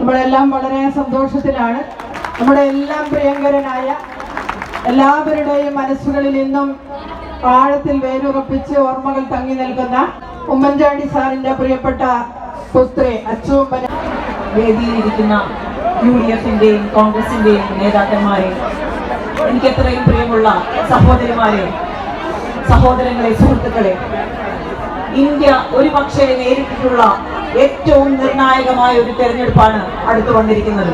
നമ്മളെല്ലാം വളരെ സന്തോഷത്തിലാണ്. നമ്മുടെ എല്ലാം പ്രിയങ്കരനായ എല്ലാവരുടെയും മനസ്സുകളിൽ ഇന്നും ആഴത്തിൽ വേരുറപ്പിച്ച് ഓർമ്മകൾ തങ്ങി നിൽക്കുന്ന ഉമ്മൻചാണ്ടി സാറിന്റെ പ്രിയപ്പെട്ട പുത്രി അച്ചുമ്മന വേദിയിലിരിക്കുന്ന യു ഡി എഫിന്റെയും കോൺഗ്രസിന്റെയും നേതാക്കന്മാരെ എനിക്ക് എത്രയും പ്രിയമുള്ള സഹോദരിമാരെ സഹോദരങ്ങളെ സുഹൃത്തുക്കളെ ഇന്ത്യ ഒരു പക്ഷേ നേരിട്ടിട്ടുള്ള ഏറ്റവും നിർണായകമായ ഒരു തെരഞ്ഞെടുപ്പാണ് അടുത്തു വന്നിരിക്കുന്നത്.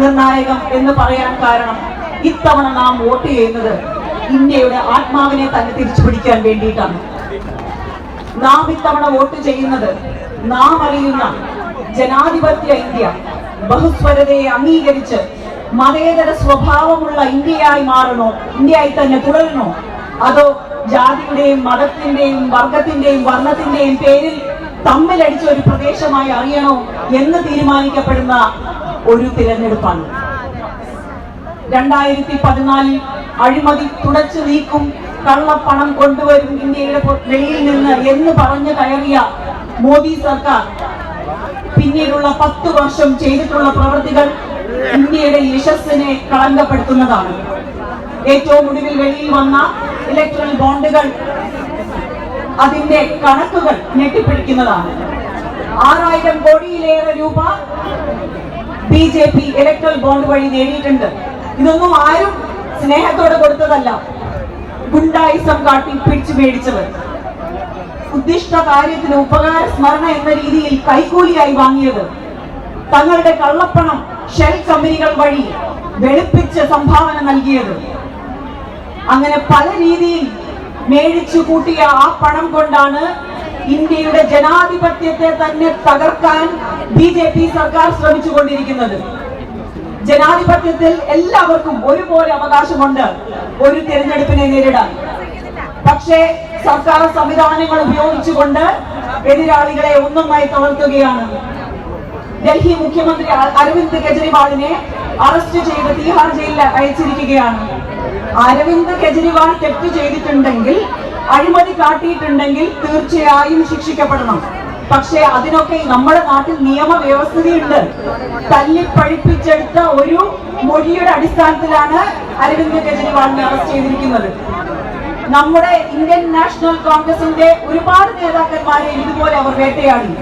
നിർണായകം എന്ന് പറയാൻ കാരണം ഇത്തവണ നാം വോട്ട് ചെയ്യുന്നത് ഇന്ത്യയുടെ ആത്മാവിനെ തന്നെ തിരിച്ചു പിടിക്കാൻ വേണ്ടിയിട്ടാണ്. നാം ഇത്തവണ വോട്ട് ചെയ്യുന്നത് നാം അറിയുന്ന ജനാധിപത്യ ഇന്ത്യ ബഹുസ്വരതയെ അംഗീകരിച്ച് മതേതര സ്വഭാവമുള്ള ഇന്ത്യയായി മാറണോ ഇന്ത്യയായി തന്നെ തുടരണോ അതോ ജാതിയുടെയും മതത്തിന്റെയും വർഗത്തിന്റെയും വർണത്തിന്റെയും പേരിൽ തമ്മിലടിച്ച ഒരു പ്രദേശമായി അറിയണോ എന്ന് തീരുമാനിക്കപ്പെടുന്ന ഒരു തിരഞ്ഞെടുപ്പാണ്. രണ്ടായിരത്തി പതിനാലിൽ അഴിമതി തുടച്ചു നീക്കും കള്ളപ്പണം കൊണ്ടുവരും ഇന്ത്യയുടെ വെളിയിൽ നിന്ന് എന്ന് പറഞ്ഞു കയറിയ മോദി സർക്കാർ പിന്നീടുള്ള പത്ത് വർഷം ചെയ്തിട്ടുള്ള പ്രവൃത്തികൾ ഇന്ത്യയുടെ യശസ്സിനെ കളങ്കപ്പെടുത്തുന്നതാണ്. ഏറ്റവും ഒടുവിൽ വെളിയിൽ വന്ന ഇലക്ട്രൽ ബോണ്ടുകൾ അതിന്റെ കണക്കുകൾ ഞെട്ടിപ്പിടിക്കുന്നതാണ്. ആറായിരം കോടിയിലേറെ രൂപ B J P electoral bond വഴി നേടിയിട്ടുണ്ട്. ഇതൊന്നും ആരും സ്നേഹത്തോടെ കൊടുത്തതല്ല. ഗുണ്ടായിസം കാട്ടി പിടിച്ചു മേടിച്ചത്. ഉദ്ദിഷ്ട കാര്യത്തിന് ഉപകാര സ്മരണ എന്ന രീതിയിൽ കൈക്കൂലിയായി വാങ്ങിയത്. തങ്ങളുടെ കള്ളപ്പണം ഷെൽ കമ്പനികൾ വഴി വെളുപ്പിച്ച് സംഭാവന നൽകിയത്. അങ്ങനെ പല രീതിയിൽ മേടിച്ചു കൂട്ടിയ ആ പണം കൊണ്ടാണ് ഇന്ത്യയുടെ ജനാധിപത്യത്തെ തന്നെ തകർക്കാൻ ബി ജെ പി സർക്കാർ ശ്രമിച്ചുകൊണ്ടിരിക്കുന്നത്. ജനാധിപത്യത്തിൽ എല്ലാവർക്കും ഒരുപോലെ അവകാശമുണ്ട്. ഒരു തിരഞ്ഞെടുപ്പിനെ നേരിടാൻ. പക്ഷേ സർക്കാർ സംവിധാനങ്ങൾ ഉപയോഗിച്ചുകൊണ്ട് എതിരാളികളെ ഒന്നൊന്നായി തളർത്തുകയാണ്. ഡൽഹി മുഖ്യമന്ത്രി അരവിന്ദ് കെജ്രിവാളിനെ അറസ്റ്റ് ചെയ്ത് തീഹാർ ജയിലിൽ അയച്ചിരിക്കുകയാണ്. അരവിന്ദ് കെജ്രിവാൾ തെറ്റ് ചെയ്തിട്ടുണ്ടെങ്കിൽ അഴിമതി കാട്ടിയിട്ടുണ്ടെങ്കിൽ തീർച്ചയായും ശിക്ഷിക്കപ്പെടണം. പക്ഷേ അതിനൊക്കെ നമ്മുടെ നാട്ടിൽ നിയമവ്യവസ്ഥയുണ്ട് തല്ലിപ്പഴിപ്പിച്ചെടുത്ത ഒരു മൊഴിയുടെ അടിസ്ഥാനത്തിലാണ് അരവിന്ദ് കെജ്രിവാളിനെ അറസ്റ്റ് ചെയ്തിരിക്കുന്നത്. നമ്മുടെ ഇന്ത്യൻ നാഷണൽ കോൺഗ്രസിന്റെ ഒരുപാട് നേതാക്കന്മാരെ ഇതുപോലെ അവർ വേട്ടയാടി.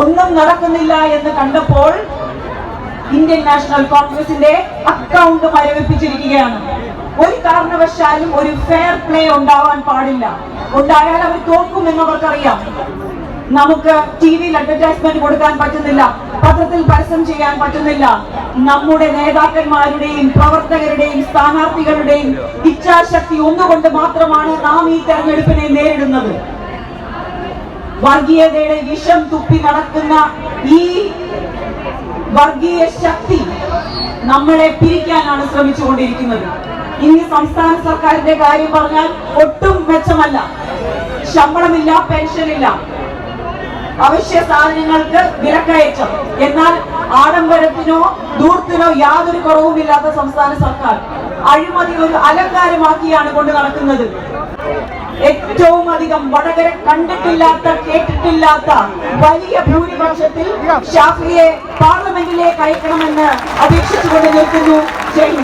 ഒന്നും നടക്കുന്നില്ല എന്ന് കണ്ടപ്പോൾ ഇന്ത്യൻ നാഷണൽ കോൺഗ്രസിന്റെ അക്കൗണ്ട് മരവിപ്പിച്ചിരിക്കുകയാണ് ഒരു കാരണവശാലും ഒരു ഫെയർ പ്ലേ ഉണ്ടാവാൻ പാടില്ല. ഉണ്ടായാൽ അവർ തോക്കുമെന്ന് അവർക്കറിയാം നമുക്ക് ടി വിയിൽ അഡ്വർടൈസ്മെന്റ് കൊടുക്കാൻ പറ്റുന്നില്ല. പത്രത്തിൽ പരസ്യം ചെയ്യാൻ പറ്റുന്നില്ല. നമ്മുടെ നേതാക്കന്മാരുടെയും പ്രവർത്തകരുടെയും സ്ഥാനാർത്ഥികളുടെയും ഇച്ഛാശക്തി ഒന്നുകൊണ്ട് മാത്രമാണ് നാം ഈ തെരഞ്ഞെടുപ്പിനെ നേരിടുന്നത്. വർഗീയതയുടെ വിഷം തുപ്പി നടക്കുന്ന ഈ വർഗീയ ശക്തി നമ്മളെ പിരിക്കാനാണ് ശ്രമിച്ചുകൊണ്ടിരിക്കുന്നത്. ഇനി സംസ്ഥാന സർക്കാരിന്റെ കാര്യം പറഞ്ഞാൽ ഒട്ടും മെച്ചമല്ല. ശമ്പളമില്ല പെൻഷനില്ല. അവശ്യ സാധനങ്ങൾക്ക് വിലക്കയറ്റം. എന്നാൽ ആഡംബരത്തിനോ ദൂർത്തിനോ യാതൊരു കുറവുമില്ലാത്ത സംസ്ഥാന സർക്കാർ അഴിമതി ഒരു അലങ്കാരമാക്കിയാണ് കൊണ്ട് നടക്കുന്നത്. ഏറ്റവും അധികം വടകര കണ്ടിട്ടില്ലാത്ത കേട്ടിട്ടില്ലാത്ത വലിയ ഭൂരിപക്ഷത്തിൽ ഷാഫിയെ പാർലമെന്റിലേക്ക് അയക്കണമെന്ന് അപേക്ഷിച്ചുകൊണ്ട് നിൽക്കുന്നു. ജയ്